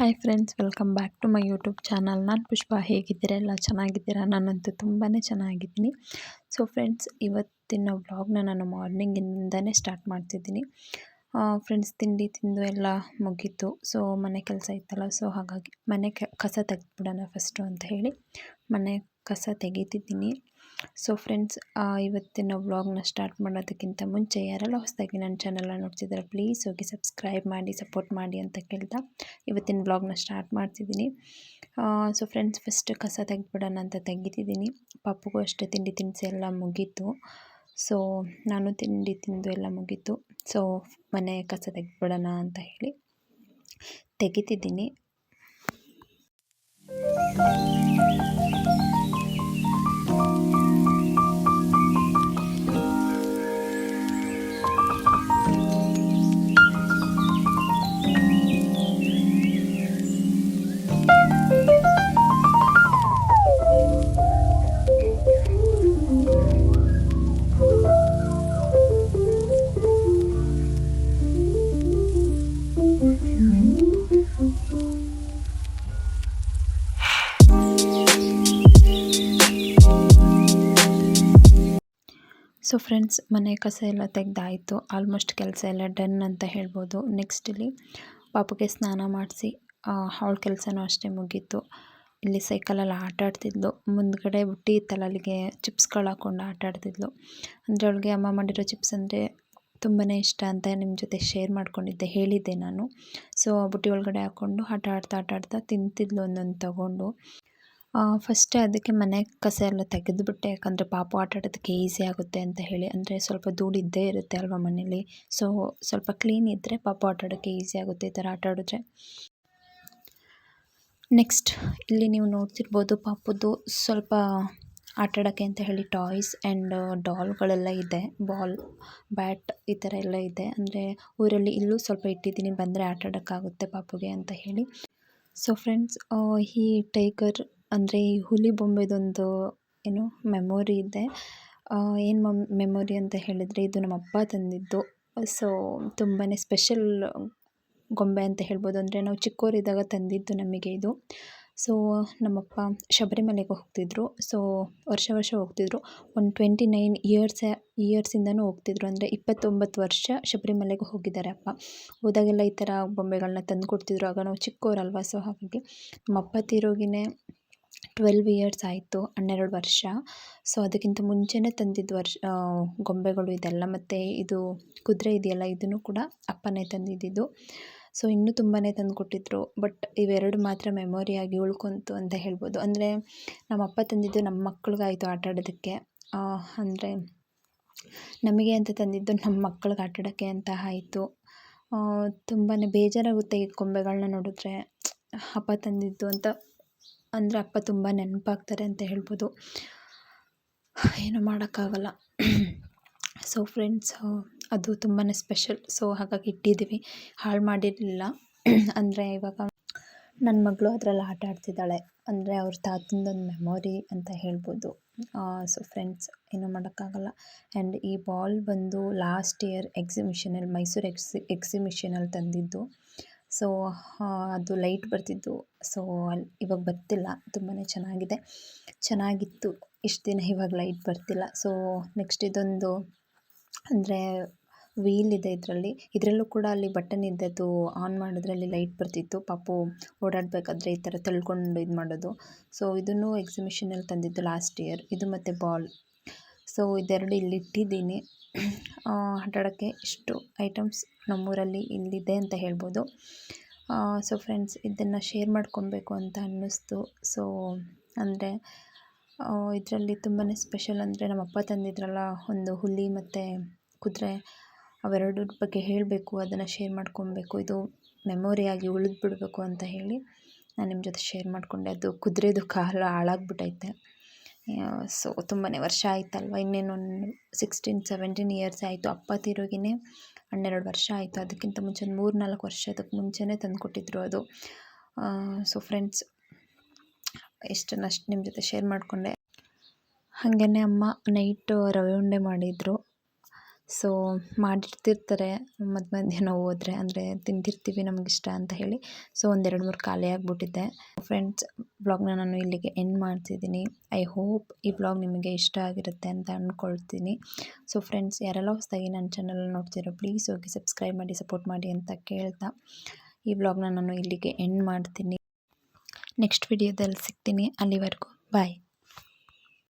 Hi friends, welcome back to my YouTube channel. ನಾನು ಪುಷ್ಪ, ಹೇಗಿದ್ದೀರಾ? ಎಲ್ಲ ಚೆನ್ನಾಗಿದ್ದೀರಾ? ನಾನಂತೂ ತುಂಬಾ ಚೆನ್ನಾಗಿದ್ದೀನಿ. ಸೊ ಫ್ರೆಂಡ್ಸ್ ಇವತ್ತಿನ ವ್ಲಾಗ್ನ ನಾನು ಮಾರ್ನಿಂಗಿಂದನೇ ಸ್ಟಾರ್ಟ್ ಮಾಡ್ತಿದ್ದೀನಿ. ಫ್ರೆಂಡ್ಸ್ ತಿಂಡಿ ತಿಂದು ಎಲ್ಲ ಮುಗೀತು. ಸೊ ಮನೆ ಕೆಲಸ ಇತ್ತಲ್ಲ ಸೊ ಹಾಗಾಗಿ ಮನೆ ಕಸ ತೆಗೆದ್ಬಿಡೋಣ ಫಸ್ಟು ಅಂತ ಹೇಳಿ ಮನೆ ಕಸ ತೆಗಿತಿದ್ದೀನಿ. ಸೊ ಫ್ರೆಂಡ್ಸ್ ಇವತ್ತಿನ ವ್ಲಾಗ್ನ ಸ್ಟಾರ್ಟ್ ಮಾಡೋದಕ್ಕಿಂತ ಮುಂಚೆ ಯಾರೆಲ್ಲ ಹೊಸದಾಗಿ ನನ್ನ ಚಾನಲ್ನ ನೋಡ್ತಿದ್ದಾರೆ ಪ್ಲೀಸ್ ಹೋಗಿ ಸಬ್ಸ್ಕ್ರೈಬ್ ಮಾಡಿ ಸಪೋರ್ಟ್ ಮಾಡಿ ಅಂತ ಕೇಳ್ತಾ ಇವತ್ತಿನ ವ್ಲಾಗ್ನ ಸ್ಟಾರ್ಟ್ ಮಾಡ್ತಿದ್ದೀನಿ. ಸೊ ಫ್ರೆಂಡ್ಸ್ ಫಸ್ಟ್ ಕಸ ತೆಗೆದ್ಬಿಡೋಣ ಅಂತ ತೆಗಿತಿದ್ದೀನಿ ಪಪ್ಪಗೂ ಅಷ್ಟು ತಿಂಡಿ ತಿನಿಸು ಎಲ್ಲ ಮುಗೀತು. ಸೊ ನಾನು ತಿಂಡಿ ತಿಂದು ಎಲ್ಲ ಮುಗೀತು. ಸೊ ಮನೆ ಕಸ ತೆಗೆದ್ಬಿಡೋಣ ಅಂತ ಹೇಳಿ ತೆಗಿತಿದ್ದೀನಿ. ಸೊ ಫ್ರೆಂಡ್ಸ್ ಮನೆ ಕಸ ಎಲ್ಲ ತೆಗೆದಾಯಿತು. ಆಲ್ಮೋಸ್ಟ್ ಕೆಲಸ ಎಲ್ಲ ಡನ್ ಅಂತ ಹೇಳ್ಬೋದು. ನೆಕ್ಸ್ಟ್ ಇಲ್ಲಿ ಪಾಪುಗೆ ಸ್ನಾನ ಮಾಡಿಸಿ ಅವಳ ಕೆಲಸನೂ ಅಷ್ಟೇ ಮುಗೀತು. ಇಲ್ಲಿ ಸೈಕಲಲ್ಲಿ ಆಟ ಆಡ್ತಿದ್ಲು. ಮುಂದ್ಗಡೆ ಬುಟ್ಟಿ ಇತ್ತಲ್ಲ ಅಲ್ಲಿಗೆ ಚಿಪ್ಸ್ಗಳು ಹಾಕ್ಕೊಂಡು ಆಟ ಆಡ್ತಿದ್ಲು. ಅಂದರೆ ಅವಳಿಗೆ ಅಮ್ಮ ಮಾಡಿರೋ ಚಿಪ್ಸ್ ಅಂದರೆ ತುಂಬಾ ಇಷ್ಟ ಅಂತ ನಿಮ್ಮ ಜೊತೆ ಶೇರ್ ಮಾಡ್ಕೊಂಡಿದ್ದೆ, ಹೇಳಿದ್ದೆ ನಾನು. ಸೊ ಬುಟ್ಟಿ ಒಳಗಡೆ ಹಾಕ್ಕೊಂಡು ಆಟ ಆಡ್ತಾ ಆಟ ಆಡ್ತಾ ತಿಂತಿದ್ಲು ಒಂದೊಂದು ತಗೊಂಡು. ಫಸ್ಟೇ ಅದಕ್ಕೆ ಮನೆ ಕಸ ಎಲ್ಲ ತೆಗೆದುಬಿಟ್ಟೆ ಯಾಕಂದರೆ ಪಾಪು ಆಟ ಆಡೋದಕ್ಕೆ ಈಸಿ ಆಗುತ್ತೆ ಅಂತ ಹೇಳಿ. ಅಂದರೆ ಸ್ವಲ್ಪ ಧೂಳು ಇದ್ದೇ ಇರುತ್ತೆ ಅಲ್ವಾ ಮನೇಲಿ ಸೊ ಸ್ವಲ್ಪ ಕ್ಲೀನ್ ಇದ್ದರೆ ಪಾಪು ಆಟ ಆಡೋಕ್ಕೆ ಈಸಿ ಆಗುತ್ತೆ ಈ ಥರ ಆಟ ಆಡಿದ್ರೆ. ನೆಕ್ಸ್ಟ್ ಇಲ್ಲಿ ನೀವು ನೋಡ್ತಿರ್ಬೋದು ಪಾಪುದು ಸ್ವಲ್ಪ ಆಟ ಆಡೋಕ್ಕೆ ಅಂತ ಹೇಳಿ ಟಾಯ್ಸ್ ಆ್ಯಂಡ್ ಡಾಲ್ಗಳೆಲ್ಲ ಇದೆ. ಬಾಲ್ ಬ್ಯಾಟ್ ಈ ಥರ ಎಲ್ಲ ಇದೆ. ಅಂದರೆ ಊರಲ್ಲಿ ಇಲ್ಲೂ ಸ್ವಲ್ಪ ಇಟ್ಟಿದ್ದೀನಿ. ಬಂದರೆ ಆಟಾಡೋಕ್ಕಾಗುತ್ತೆ ಪಾಪುಗೆ ಅಂತ ಹೇಳಿ. ಸೊ ಫ್ರೆಂಡ್ಸ್ ಈ ಟೈಗರ್ ಅಂದರೆ ಈ ಹುಲಿ ಬೊಂಬೆದೊಂದು ಏನು ಮೆಮೊರಿ ಇದೆ. ಏನು ಮಮ್ ಮೆಮೊರಿ ಅಂತ ಹೇಳಿದರೆ ಇದು ನಮ್ಮ ಅಪ್ಪ ತಂದಿದ್ದು. ಸೊ ತುಂಬಾ ಸ್ಪೆಷಲ್ ಗೊಂಬೆ ಅಂತ ಹೇಳ್ಬೋದು. ಅಂದರೆ ನಾವು ಚಿಕ್ಕವರಿದ್ದಾಗ ತಂದಿದ್ದು ನಮಗೆ ಇದು. ಸೊ ನಮ್ಮಪ್ಪ ಶಬರಿಮಲೆಗೆ ಹೋಗ್ತಿದ್ರು. ಸೊ ವರ್ಷ ವರ್ಷ ಹೋಗ್ತಿದ್ರು. ಒಂದು ಟ್ವೆಂಟಿ ನೈನ್ ಇಯರ್ಸ್ ಇಯರ್ಸಿಂದನೂ ಹೋಗ್ತಿದ್ರು. ಅಂದರೆ ಇಪ್ಪತ್ತೊಂಬತ್ತು ವರ್ಷ ಶಬರಿಮಲೆಗೆ ಹೋಗಿದ್ದಾರೆ ಅಪ್ಪ. ಹೋದಾಗೆಲ್ಲ ಈ ಥರ ಬೊಂಬೆಗಳನ್ನ ತಂದು ಕೊಡ್ತಿದ್ರು ಆಗ ನಾವು ಚಿಕ್ಕವರಲ್ವ ಸೊ ಹಾಗಾಗಿ ನಮ್ಮಪ್ಪ ತೀರೋಗಿನೇ ಟ್ವೆಲ್ವ್ ಇಯರ್ಸ್ ಆಯಿತು, ಹನ್ನೆರಡು ವರ್ಷ. ಸೊ, ಅದಕ್ಕಿಂತ ಮುಂಚೆಯೇ ತಂದಿದ್ದು ವರ್ಷ ಗೊಂಬೆಗಳು ಇದೆಲ್ಲ ಮತ್ತು ಇದು ಕುದುರೆ ಇದೆಯಲ್ಲ, ಇದನ್ನು ಕೂಡ ಅಪ್ಪನೇ ತಂದಿದ್ದಿದ್ದು. ಸೊ, ಇನ್ನೂ ತುಂಬಾ ತಂದು ಕೊಟ್ಟಿದ್ರು ಬಟ್ ಇವೆರಡು ಮಾತ್ರ ಮೆಮೊರಿಯಾಗಿ ಉಳ್ಕೊಂತು ಅಂತ ಹೇಳ್ಬೋದು. ಅಂದರೆ, ನಮ್ಮ ಅಪ್ಪ ತಂದಿದ್ದು ನಮ್ಮ ಮಕ್ಳಿಗಾಯಿತು ಆಟ ಆಡೋದಕ್ಕೆ. ಅಂದರೆ, ನಮಗೆ ಅಂತ ತಂದಿದ್ದು ನಮ್ಮ ಮಕ್ಳಿಗೆ ಆಟ ಆಡೋಕ್ಕೆ ಅಂತ ಆಯಿತು. ತುಂಬಾ ಬೇಜಾರಾಗುತ್ತೆ ಈ ಗೊಂಬೆಗಳನ್ನ ನೋಡಿದ್ರೆ. ಅಪ್ಪ ತಂದಿದ್ದು ಅಂತ ಅಂದರೆ ಅಪ್ಪ ತುಂಬ ನೆನಪಾಗ್ತಾರೆ ಅಂತ ಹೇಳ್ಬೋದು. ಏನು ಮಾಡೋಕ್ಕಾಗಲ್ಲ. ಸೊ ಫ್ರೆಂಡ್ಸ್ ಅದು ತುಂಬಾ ಸ್ಪೆಷಲ್ ಸೊ ಹಾಗಾಗಿ ಇಟ್ಟಿದ್ದೀವಿ. ಹಾಳು ಮಾಡಿರಲಿಲ್ಲ. ಅಂದರೆ ಇವಾಗ ನನ್ನ ಮಗಳು ಅದರಲ್ಲಿ ಆಟ ಆಡ್ತಿದ್ದಾಳೆ. ಅಂದರೆ ಅವ್ರ ತಾತಂದೊಂದು ಮೆಮೊರಿ ಅಂತ ಹೇಳ್ಬೋದು. ಸೊ ಫ್ರೆಂಡ್ಸ್ ಏನು ಮಾಡೋಕ್ಕಾಗಲ್ಲ. ಆ್ಯಂಡ್ ಈ ಬಾಲ್ ಬಂದು ಲಾಸ್ಟ್ ಇಯರ್ ಎಕ್ಸಿಮಿಷನಲ್ಲಿ ಮೈಸೂರು ಎಕ್ಸಿ ಎಕ್ಸಿಮಿಷನಲ್ಲಿ ತಂದಿದ್ದು. ಸೊ ಅದು ಲೈಟ್ ಬರ್ತಿತ್ತು. ಸೊ ಅಲ್ಲಿ ಇವಾಗ ಬರ್ತಿಲ್ಲ. ತುಂಬಾ ಚೆನ್ನಾಗಿದೆ. ಚೆನ್ನಾಗಿತ್ತು. ಇಷ್ಟು ದಿನ ಇವಾಗ ಲೈಟ್ ಬರ್ತಿಲ್ಲ. ಸೊ, ನೆಕ್ಸ್ಟ್ ಇದೊಂದು ಅಂದರೆ ವೀಲ್ ಇದೆ ಇದರಲ್ಲಿ. ಇದರಲ್ಲೂ ಕೂಡ ಅಲ್ಲಿ ಬಟನ್ ಇದ್ದದ್ದು ಆನ್ ಮಾಡಿದ್ರಲ್ಲಿ ಲೈಟ್ ಬರ್ತಿತ್ತು. ಪಾಪು ಓಡಾಡಬೇಕಾದ್ರೆ ಈ ಥರ ತಳ್ಕೊಂಡು ಇದು ಮಾಡೋದು ಸೊ, ಇದನ್ನು ಎಕ್ಸಿಬಿಷನಲ್ಲಿ ತಂದಿದ್ದು ಲಾಸ್ಟ್ ಇಯರ್ ಇದು ಮತ್ತು ಬಾಲ್ ಸೊ, ಇದೆರಡು ಇಲ್ಲಿ ಇಟ್ಟಿದ್ದೀನಿ ಆಟಾಡೋಕ್ಕೆ ಇಷ್ಟು ಐಟಮ್ಸ್ ನಮ್ಮೂರಲ್ಲಿ ಇಲ್ಲಿದೆ ಅಂತ ಹೇಳ್ಬೋದು. ಸೊ, ಫ್ರೆಂಡ್ಸ್, ಇದನ್ನು ಶೇರ್ ಮಾಡ್ಕೊಬೇಕು ಅಂತ ಅನ್ನಿಸ್ತು. ಸೊ, ಅಂದರೆ ಇದರಲ್ಲಿ ತುಂಬಾ ಸ್ಪೆಷಲ್ ಅಂದರೆ ನಮ್ಮ ಅಪ್ಪ ತಂದಿದ್ರಲ್ಲ, ಒಂದು ಹುಲಿ ಮತ್ತು ಕುದುರೆ, ಅವೆರಡರ ಬಗ್ಗೆ ಹೇಳಬೇಕು. ಅದನ್ನು ಶೇರ್ ಮಾಡ್ಕೊಬೇಕು. ಇದು ಮೆಮೊರಿಯಾಗಿ ಉಳಿದ್ಬಿಡ್ಬೇಕು ಅಂತ ಹೇಳಿ ನಾನು ನಿಮ್ಮ ಜೊತೆ ಶೇರ್ ಮಾಡಿಕೊಂಡೆ. ಅದು ಕುದುರೆದು ಕಾಲು ಹಾಳಾಗ್ಬಿಟ್ಟೈತೆ ಸೊ ತುಂಬಾ ವರ್ಷ ಆಯಿತಲ್ವ? ಇನ್ನೇನು ಒಂದು ಸಿಕ್ಸ್ಟೀನ್ ಸೆವೆಂಟೀನ್ ಇಯರ್ಸ್ ಆಯಿತು. ಅಪ್ಪ ತೀರೋಗಿನೇ ಹನ್ನೆರಡು ವರ್ಷ ಆಯಿತು. ಅದಕ್ಕಿಂತ ಮುಂಚೆ ಒಂದು ಮೂರು ನಾಲ್ಕು ವರ್ಷದಕ್ಕೆ ಮುಂಚೆನೇ ತಂದುಕೊಟ್ಟಿದ್ರು ಅದು. ಸೊ ಫ್ರೆಂಡ್ಸ್ ಎಷ್ಟನ್ನಷ್ಟು ನಿಮ್ಮ ಜೊತೆ ಶೇರ್ ಮಾಡಿಕೊಂಡೆ. ಹಾಗೆಯೇ ಅಮ್ಮ ನೈಟು ರವೆ ಉಂಡೆ ಮಾಡಿದರು. ಸೊ ಮಾಡಿರ್ತಿರ್ತಾರೆ. ಮಧ್ಯ ಮಧ್ಯ ಹೋದರೆ ಹೋದ್ರೆ ಅಂದರೆ ತಿಂತಿರ್ತೀವಿ ನಮಗಿಷ್ಟ ಅಂತ ಹೇಳಿ. ಸೊ ಒಂದೆರಡು ಮೂರು ಖಾಲಿ ಆಗಿಬಿಟ್ಟಿದ್ದೆ ಫ್ರೆಂಡ್ಸ್ ಬ್ಲಾಗ್ನ ನಾನು ಇಲ್ಲಿಗೆ ಎಂಡ್ ಮಾಡ್ತಿದ್ದೀನಿ. ಐ ಹೋಪ್ ಈ ಬ್ಲಾಗ್ ನಿಮಗೆ ಇಷ್ಟ ಆಗಿರುತ್ತೆ ಅಂತ ಅಂದ್ಕೊಳ್ತೀನಿ. ಸೊ ಫ್ರೆಂಡ್ಸ್ ಯಾರೆಲ್ಲ ಹೊಸದಾಗಿ ನನ್ನ ಚಾನಲ್ ನೋಡ್ತಿರೋ ಪ್ಲೀಸ್ ಹೋಗಿ ಸಬ್ಸ್ಕ್ರೈಬ್ ಮಾಡಿ ಸಪೋರ್ಟ್ ಮಾಡಿ ಅಂತ ಕೇಳ್ತಾ ಈ ಬ್ಲಾಗ್ನ ನಾನು ಇಲ್ಲಿಗೆ ಎಂಡ್ ಮಾಡ್ತೀನಿ. ನೆಕ್ಸ್ಟ್ ವಿಡಿಯೋದಲ್ಲಿ ಸಿಗ್ತೀನಿ. ಅಲ್ಲಿವರೆಗೂ ಬಾಯ್